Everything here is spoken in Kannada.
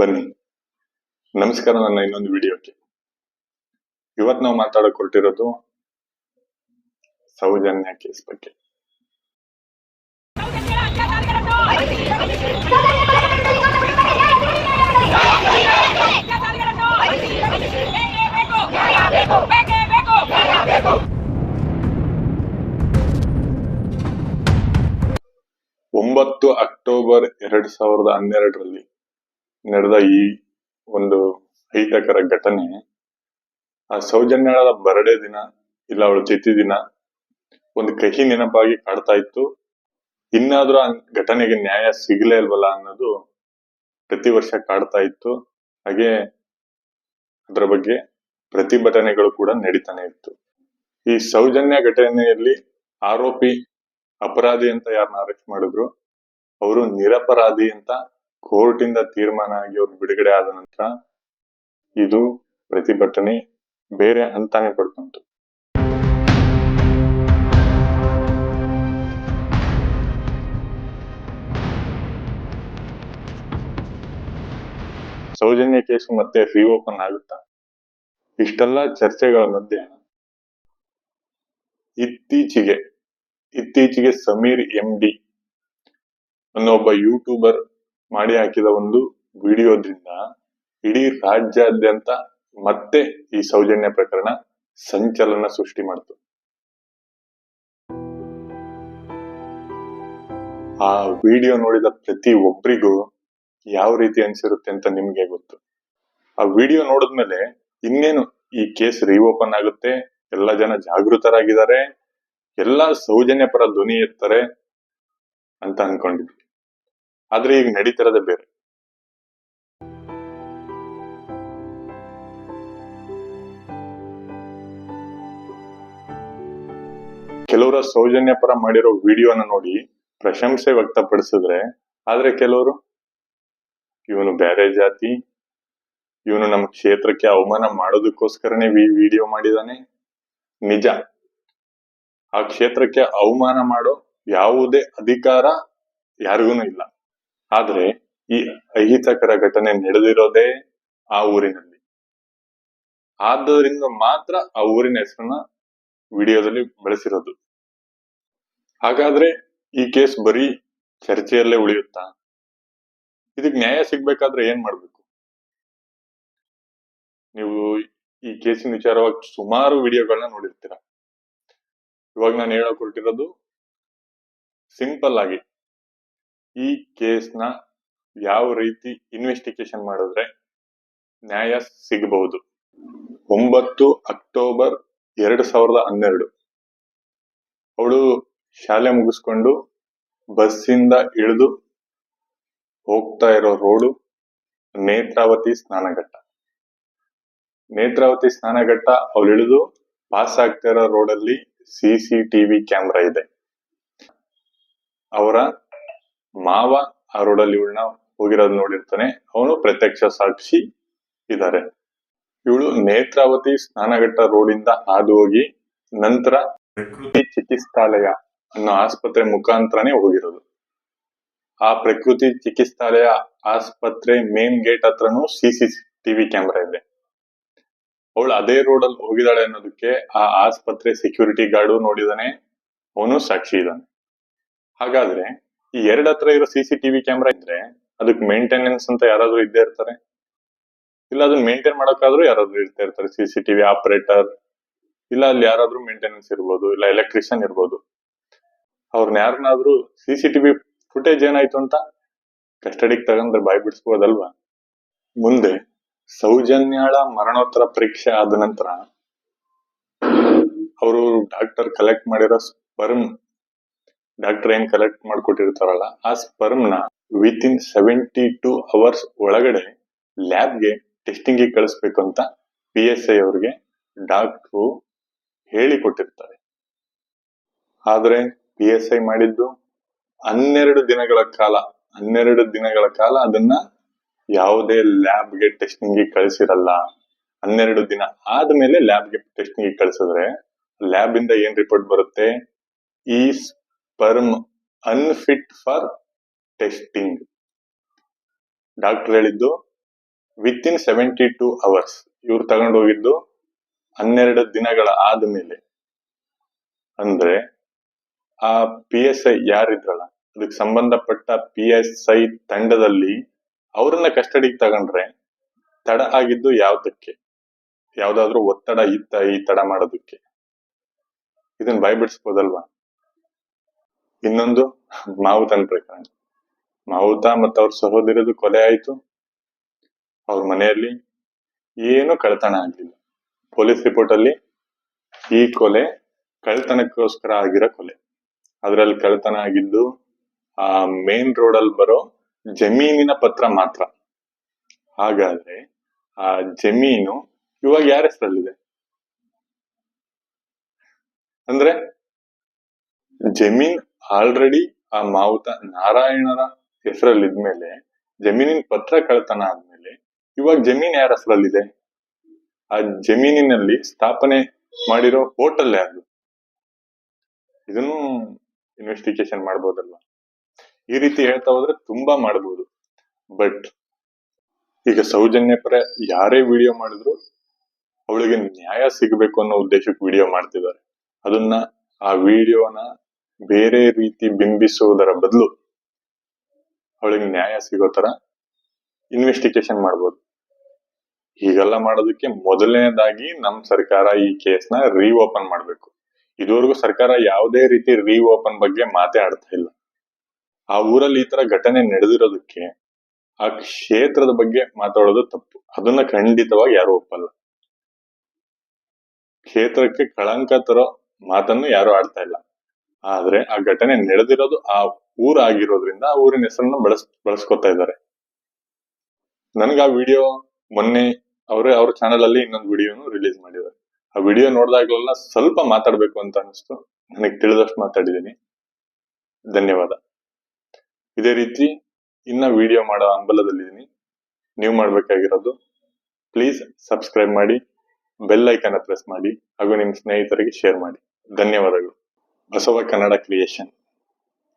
ಬನ್ನಿ. ನಮಸ್ಕಾರ, ನನ್ನ ಇನ್ನೊಂದು ವಿಡಿಯೋಕ್ಕೆ. ಇವತ್ ನಾವು ಮಾತಾಡಕ್ ಹೊರಟಿರೋದು ಸೌಜನ್ಯ ಕೇಸ್ ಬಗ್ಗೆ. ಒಂಬತ್ತು ಅಕ್ಟೋಬರ್ ಎರಡ್ ಸಾವಿರದ ಹನ್ನೆರಡರಲ್ಲಿ ನಡೆದ ಈ ಒಂದು ಅಹಿತಕರ ಘಟನೆ, ಆ ಸೌಜನ್ಯಳ ಬರಡೇ ದಿನ ಇಲ್ಲ ಅವಳ ತಿಥಿ ದಿನ ಒಂದು ಕಹಿ ನೆನಪಾಗಿ ಕಾಡ್ತಾ ಇತ್ತು. ಇನ್ನಾದ್ರೂ ಆ ಘಟನೆಗೆ ನ್ಯಾಯ ಸಿಗಲೇ ಇಲ್ವಲ್ಲ ಅನ್ನೋದು ಪ್ರತಿ ವರ್ಷ ಕಾಡ್ತಾ ಇತ್ತು. ಹಾಗೆ ಅದರ ಬಗ್ಗೆ ಪ್ರತಿಭಟನೆಗಳು ಕೂಡ ನಡೀತಾನೆ ಇತ್ತು. ಈ ಸೌಜನ್ಯ ಘಟನೆಯಲ್ಲಿ ಆರೋಪಿ ಅಪರಾಧಿ ಅಂತ ಯಾರನ್ನ ಅರೆಸ್ಟ್ ಮಾಡಿದ್ರು, ಅವರು ನಿರಪರಾಧಿ ಅಂತ ಕೋರ್ಟ್ ಇಂದ ತೀರ್ಮಾನ ಆಗಿ ಅವ್ರು ಬಿಡುಗಡೆ ಆದ ನಂತರ ಇದು ಪ್ರತಿಭಟನೆ ಬೇರೆ ಹಂತಾನೆ ಪಡ್ಕೊಂತು. ಸೌಜನ್ಯ ಕೇಸು ಮತ್ತೆ ರಿಓಪನ್ ಆಗುತ್ತಾ? ಇಷ್ಟೆಲ್ಲ ಚರ್ಚೆಗಳ ಮಧ್ಯೆ ಇತ್ತೀಚೆಗೆ ಇತ್ತೀಚೆಗೆ ಸಮೀರ್ ಎಂ ಡಿ ಅನ್ನೋ ಒಬ್ಬ ಯೂಟ್ಯೂಬರ್ ಮಾಡಿ ಹಾಕಿದ ಒಂದು ವಿಡಿಯೋದ್ರಿಂದ ಇಡೀ ರಾಜ್ಯಾದ್ಯಂತ ಮತ್ತೆ ಈ ಸೌಜನ್ಯ ಪ್ರಕರಣ ಸಂಚಲನ ಸೃಷ್ಟಿ ಮಾಡ್ತು. ಆ ವಿಡಿಯೋ ನೋಡಿದ ಪ್ರತಿ ಒಬ್ಬರಿಗೂ ಯಾವ ರೀತಿ ಅನ್ಸಿರುತ್ತೆ ಅಂತ ನಿಮ್ಗೆ ಗೊತ್ತು. ಆ ವಿಡಿಯೋ ನೋಡಿದ್ಮೇಲೆ ಇನ್ನೇನು ಈ ಕೇಸ್ ರೀಓಪನ್ ಆಗುತ್ತೆ, ಎಲ್ಲ ಜನ ಜಾಗೃತರಾಗಿದ್ದಾರೆ, ಎಲ್ಲ ಸೌಜನ್ಯ ಪರ ಧ್ವನಿ ಎತ್ತಾರೆ ಅಂತ ಅನ್ಕೊಂಡಿದ್ವಿ. ಆದ್ರೆ ಈಗ ನಡೀತಿರೋದೇ ಬೇರೆ. ಕೆಲವರ ಸೌಜನ್ಯ ಪರ ಮಾಡಿರೋ ವಿಡಿಯೋನ ನೋಡಿ ಪ್ರಶಂಸೆ ವ್ಯಕ್ತಪಡಿಸಿದ್ರೆ, ಆದ್ರೆ ಕೆಲವರು, ಇವನು ಬೇರೆ ಜಾತಿ, ಇವನು ನಮ್ಮ ಕ್ಷೇತ್ರಕ್ಕೆ ಅವಮಾನ ಮಾಡೋದಕ್ಕೋಸ್ಕರನೇ ಈ ವಿಡಿಯೋ ಮಾಡಿದಾನೆ. ನಿಜ. ಆ ಕ್ಷೇತ್ರಕ್ಕೆ ಅವಮಾನ ಮಾಡೋ ಯಾವುದೇ ಅಧಿಕಾರ ಯಾರಿಗೂ ಇಲ್ಲ. ಆದ್ರೆ ಈ ಅಹಿತಕರ ಘಟನೆ ನಡೆದಿರೋದೇ ಆ ಊರಿನಲ್ಲಿ. ಆದ್ದರಿಂದ ಮಾತ್ರ ಆ ಊರಿನ ಹೆಸರನ್ನ ವಿಡಿಯೋದಲ್ಲಿ ಬಳಸಿರೋದು. ಹಾಗಾದ್ರೆ ಈ ಕೇಸ್ ಬರೀ ಚರ್ಚೆಯಲ್ಲೇ ಉಳಿಯುತ್ತಾ? ಇದಕ್ ನ್ಯಾಯ ಸಿಗ್ಬೇಕಾದ್ರೆ ಏನ್ ಮಾಡ್ಬೇಕು? ನೀವು ಈ ಕೇಸಿನ ವಿಚಾರವಾಗಿ ಸುಮಾರು ವಿಡಿಯೋಗಳನ್ನ ನೋಡಿರ್ತೀರ. ಇವಾಗ ನಾನು ಹೇಳಕ್ ಹೊರಟಿರೋದು ಸಿಂಪಲ್ ಆಗಿ ಈ ಕೇಸ್ನ ಯಾವ ರೀತಿ ಇನ್ವೆಸ್ಟಿಗೇಷನ್ ಮಾಡಿದ್ರೆ ನ್ಯಾಯ ಸಿಗಬಹುದು? ಒಂಬತ್ತು ಅಕ್ಟೋಬರ್ ಎರಡು ಸಾವಿರದ ಹನ್ನೆರಡು. ಅವಳು ಶಾಲೆ ಮುಗಿಸ್ಕೊಂಡು ಬಸ್ಸಿಂದ ಇಳಿದು ಹೋಗ್ತಾ ಇರೋ ರೋಡು ನೇತ್ರಾವತಿ ಸ್ನಾನಘಟ್ಟ. ನೇತ್ರಾವತಿ ಸ್ನಾನಘಟ್ಟ ಅವಳು ಇಳಿದು ಪಾಸ್ ಆಗ್ತಾ ಇರೋ ರೋಡಲ್ಲಿ ಸಿ ಸಿ ಟಿವಿ ಕ್ಯಾಮ್ರಾ ಇದೆ. ಅವರ ಮಾವ ಆ ರೋಡಲ್ಲಿ ಇವಳನ್ನ ಹೋಗಿರೋದ್ ನೋಡಿರ್ತಾನೆ. ಅವನು ಪ್ರತ್ಯಕ್ಷ ಸಾಕ್ಷಿ ಇದ್ದಾರೆ ಇವಳು ನೇತ್ರಾವತಿ ಸ್ನಾನಘಟ್ಟ ರೋಡಿಂದ ಹಾದು ಹೋಗಿ ನಂತರ ಪ್ರಕೃತಿ ಚಿಕಿತ್ಸಾಲಯ ಅನ್ನೋ ಆಸ್ಪತ್ರೆ ಮುಖಾಂತರನೇ ಹೋಗಿರೋದು. ಆ ಪ್ರಕೃತಿ ಚಿಕಿತ್ಸಾಲಯ ಆಸ್ಪತ್ರೆ ಮೇನ್ ಗೇಟ್ ಹತ್ರನೂ ಸಿ ಸಿ ಟಿವಿ ಕ್ಯಾಮ್ರಾ ಇದೆ. ಅವಳು ಅದೇ ರೋಡ್ ಅಲ್ಲಿ ಹೋಗಿದ್ದಾಳೆ ಅನ್ನೋದಕ್ಕೆ ಆ ಆಸ್ಪತ್ರೆ ಸೆಕ್ಯೂರಿಟಿ ಗಾರ್ಡು ನೋಡಿದಾನೆ. ಅವನು ಸಾಕ್ಷಿ ಇದ್ದಾನೆ ಹಾಗಾದ್ರೆ ಈ ಎರಡ್ ಹತ್ರ ಇರೋ ಸಿ ಸಿ ಟಿವಿ ಕ್ಯಾಮ್ರಾ ಇದ್ರೆ ಅದಕ್ಕೆ ಮೇಂಟೆನೆನ್ಸ್ ಅಂತ ಯಾರಾದ್ರೂ ಇದ್ದೇ ಇರ್ತಾರೆ? ಇಲ್ಲ ಅದನ್ನ ಮೇಂಟೈನ್ ಮಾಡೋಕ್ಕಾದ್ರೂ ಯಾರಾದ್ರೂ ಇರ್ತಾ ಇರ್ತಾರೆ? ಸಿ ಸಿ ಟಿವಿ ಆಪರೇಟರ್ ಇಲ್ಲ ಅಲ್ಲಿ ಯಾರಾದ್ರೂ ಮೇಂಟೆನೆನ್ಸ್ ಇರ್ಬೋದು, ಇಲ್ಲ ಎಲೆಕ್ಟ್ರಿಷಿಯನ್ ಇರ್ಬೋದು. ಅವ್ರನ್ನ ಯಾರನ್ನಾದ್ರೂ ಸಿ ಸಿ ಟಿವಿ ಫುಟೇಜ್ ಏನಾಯ್ತು ಅಂತ ಕಸ್ಟಡಿಗೆ ತಗೊಂಡ್ರೆ ಬಾಯ್ ಬಿಡಿಸ್ಬೋದಲ್ವಾ? ಮುಂದೆ ಸೌಜನ್ಯಾಳ ಮರಣೋತ್ತರ ಪರೀಕ್ಷೆ ಆದ ನಂತರ ಅವರು ಡಾಕ್ಟರ್ ಕಲೆಕ್ಟ್ ಮಾಡಿರೋ ಸ್ಪರ್ಮ್ ಡಾಕ್ಟರ್ ಏನ್ ಕಲೆಕ್ಟ್ ಮಾಡ್ಕೊಟ್ಟಿರ್ತಾರಲ್ಲ, ಆ ಸ್ಪರ್ಮ್ನ within seventy two hours ಒಳಗಡೆ ಲ್ಯಾಬ್ಗೆ ಟೆಸ್ಟಿಂಗ್ ಕಳಿಸ್ಬೇಕು ಅಂತ ಪಿ ಎಸ್ ಐ ಅವ್ರಿಗೆ ಡಾಕ್ಟ್ರು ಹೇಳಿಕೊಟ್ಟಿರ್ತಾರೆ ಆದ್ರೆ ಪಿ ಎಸ್ ಐ ಮಾಡಿದ್ದು ಹನ್ನೆರಡು ದಿನಗಳ ಕಾಲ, ಹನ್ನೆರಡು ದಿನಗಳ ಕಾಲ ಅದನ್ನ ಯಾವುದೇ ಲ್ಯಾಬ್ಗೆ ಟೆಸ್ಟಿಂಗ್ ಕಳಿಸಿರಲ್ಲ. ಹನ್ನೆರಡು ದಿನ ಆದ್ಮೇಲೆ ಲ್ಯಾಬ್ಗೆ ಟೆಸ್ಟಿಂಗ್ ಕಳಿಸಿದ್ರೆ ಲ್ಯಾಬ್ ಇಂದ ಏನ್ ರಿಪೋರ್ಟ್ ಬರುತ್ತೆ? ಈ sperm unfit for testing doctor ಹೇಳಿದ್ದು within seventy two hours ಇವ್ರು ತಗೊಂಡು ಹೋಗಿದ್ದು ಹನ್ನೆರಡು ದಿನಗಳ ಆದ್ಮೇಲೆ. ಅಂದ್ರೆ, ಆ ಪಿ ಎಸ್ ಐ ಯಾರಿದ್ರಲ್ಲ ಅದಕ್ಕೆ ಸಂಬಂಧಪಟ್ಟ ಪಿ ಎಸ್ ಐ ತಂಡದಲ್ಲಿ ಅವ್ರನ್ನ ಕಸ್ಟಡಿಗೆ ತಗೊಂಡ್ರೆ ತಡ ಆಗಿದ್ದು ಯಾವ್ದಕ್ಕೆ? ಯಾವ್ದಾದ್ರು ಒತ್ತಡ ಇತ್ತ ಈ ತಡ ಮಾಡೋದಕ್ಕೆ? ಇದನ್ನ ಬಾಯ್ಬಿಡಿಸ್ಬೋದಲ್ವಾ ಇನ್ನೊಂದು ಮಾವುತನ ಪ್ರಕರಣ ಮಾವುತ ಮತ್ತು ಅವ್ರ ಸಹೋದರದು ಕೊಲೆ ಆಯ್ತು. ಅವ್ರ ಮನೆಯಲ್ಲಿ ಏನು ಕಳ್ತನ ಆಗ್ಲಿಲ್ಲ. ಪೊಲೀಸ್ ರಿಪೋರ್ಟ್ ಅಲ್ಲಿ ಈ ಕೊಲೆ ಕಳ್ತನಕ್ಕೋಸ್ಕರ ಆಗಿರೋ ಕೊಲೆ. ಅದ್ರಲ್ಲಿ ಕಳ್ತನ ಆಗಿದ್ದು ಆ ಮೇನ್ ರೋಡ್ ಅಲ್ಲಿ ಬರೋ ಜಮೀನಿನ ಪತ್ರ ಮಾತ್ರ. ಹಾಗಾದ್ರೆ ಆ ಜಮೀನು ಇವಾಗ ಯಾರ ಹೆಸರಲ್ಲಿದೆ? ಅಂದ್ರೆ ಜಮೀನ್ ಆಲ್ರೆಡಿ ಆ ಮಾವುತ ನಾರಾಯಣರ ಹೆಸರಲ್ಲಿ ಇದ್ಮೇಲೆ ಜಮೀನಿನ ಪತ್ರ ಕಳ್ತನ ಆದ್ಮೇಲೆ, ಇವಾಗ ಜಮೀನ್ ಯಾರ ಹೆಸರಲ್ಲಿದೆ? ಆ ಜಮೀನಿನಲ್ಲಿ ಸ್ಥಾಪನೆ ಮಾಡಿರೋ ಹೋಟೆಲ್ ಯಾರು ಇದನ್ನು ಇನ್ವೆಸ್ಟಿಗೇಷನ್ ಮಾಡ್ಬೋದಲ್ವಾ? ಈ ರೀತಿ ಹೇಳ್ತಾ ಹೋದ್ರೆ ತುಂಬಾ ಮಾಡ್ಬೋದು. ಬಟ್ ಈಗ ಸೌಜನ್ಯ ಪರ ಯಾರೇ ವಿಡಿಯೋ ಮಾಡಿದ್ರು ಅವಳಿಗೆ ನ್ಯಾಯ ಸಿಗಬೇಕು ಅನ್ನೋ ಉದ್ದೇಶಕ್ಕೆ ವಿಡಿಯೋ ಮಾಡ್ತಿದ್ದಾರೆ. ಅದನ್ನ ಆ ವಿಡಿಯೋನ ಬೇರೆ ರೀತಿ ಬಿಂಬಿಸುವುದರ ಬದಲು ಅವಳಿಗೆ ನ್ಯಾಯ ಸಿಗೋ ತರ ಇನ್ವೆಸ್ಟಿಗೇಷನ್ ಮಾಡ್ಬೋದು. ಹೀಗೆಲ್ಲ ಮಾಡೋದಕ್ಕೆ ಮೊದಲನೇದಾಗಿ ನಮ್ಮ ಸರ್ಕಾರ ಈ ಕೇಸ್ನ ರೀಓಪನ್ ಮಾಡ್ಬೇಕು. ಇದುವರೆಗೂ ಸರ್ಕಾರ ಯಾವುದೇ ರೀತಿ ರೀಓಪನ್ ಬಗ್ಗೆ ಮಾತೇ ಆಡ್ತಾ ಇಲ್ಲ. ಆ ಊರಲ್ಲಿ ಈ ತರ ಘಟನೆ ನಡೆದಿರೋದಕ್ಕೆ ಆ ಕ್ಷೇತ್ರದ ಬಗ್ಗೆ ಮಾತಾಡೋದು ತಪ್ಪು. ಅದನ್ನ ಖಂಡಿತವಾಗಿ ಯಾರು ಒಪ್ಪಲ್ಲ. ಕ್ಷೇತ್ರಕ್ಕೆ ಕಳಂಕ ತರೋ ಮಾತನ್ನು ಯಾರು ಆಡ್ತಾ ಇಲ್ಲ. ಆದ್ರೆ ಆ ಘಟನೆ ನಡೆದಿರೋದು ಆ ಊರಾಗಿರೋದ್ರಿಂದ ಆ ಊರಿನ ಹೆಸರನ್ನ ಬಳಸ್, ಬಳಸ್ಕೊತಾ ಇದ್ದಾರೆ. ನನ್ಗೆ ಆ ವಿಡಿಯೋ ಮೊನ್ನೆ ಅವರೇ, ಅವ್ರ ಚಾನೆಲ್ ಅಲ್ಲಿ ಇನ್ನೊಂದು ವಿಡಿಯೋನು ರಿಲೀಸ್ ಮಾಡಿದ್ದಾರೆ. ಆ ವಿಡಿಯೋ ನೋಡಿದಾಗಲೆಲ್ಲ ಸ್ವಲ್ಪ ಮಾತಾಡ್ಬೇಕು ಅಂತ ಅನಿಸ್ತು. ನನಗೆ ತಿಳಿದಷ್ಟು ಮಾತಾಡಿದ್ದೀನಿ ಧನ್ಯವಾದ. ಇದೇ ರೀತಿ ಇನ್ನ ವಿಡಿಯೋ ಮಾಡೋ ಹಂಬಲದಲ್ಲಿದ್ದೀನಿ. ನೀವು ಮಾಡ್ಬೇಕಾಗಿರೋದು ಪ್ಲೀಸ್ ಸಬ್ಸ್ಕ್ರೈಬ್ ಮಾಡಿ, ಬೆಲ್ ಐಕನ್ ಪ್ರೆಸ್ ಮಾಡಿ, ಹಾಗೂ ನಿಮ್ಮ ಸ್ನೇಹಿತರಿಗೆ ಶೇರ್ ಮಾಡಿ. ಧನ್ಯವಾದಗಳು. ಬಸವ ಕನ್ನಡ ಕ್ರಿಯೇಷನ್